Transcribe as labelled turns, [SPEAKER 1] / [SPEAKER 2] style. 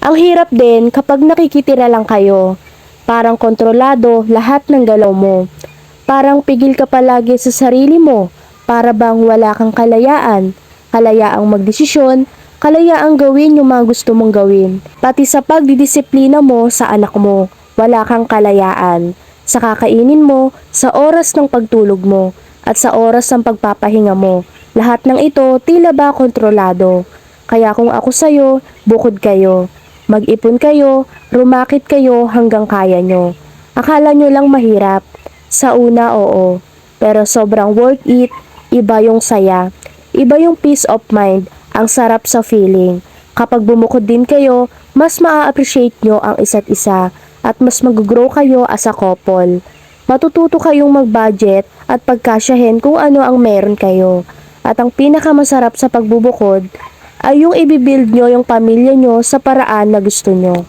[SPEAKER 1] Ang hirap din kapag nakikitira lang kayo. Parang kontrolado lahat ng galaw mo. Parang pigil ka palagi sa sarili mo. Para bang wala kang kalayaan. Kalayaang magdesisyon, kalayaang gawin yung mga gusto mong gawin. Pati sa pagdidisiplina mo sa anak mo, wala kang kalayaan. Sa kakainin mo, sa oras ng pagtulog mo, at sa oras ng pagpapahinga mo. Lahat ng ito tila ba kontrolado. Kaya kung ako sa'yo, bukod kayo. Mag-ipon kayo, rumakit kayo hanggang kaya nyo. Akala nyo lang mahirap. Sa una, oo. Pero sobrang worth it, iba yung saya. Iba yung peace of mind, ang sarap sa feeling. Kapag bumukod din kayo, mas maa-appreciate nyo ang isa't isa at mas mag-grow kayo as a couple. Matututo kayong mag-budget at pagkasyahin kung ano ang meron kayo. At ang pinakamasarap sa pagbubukod ay yung ibibuild nyo yung pamilya nyo sa paraan na gusto nyo.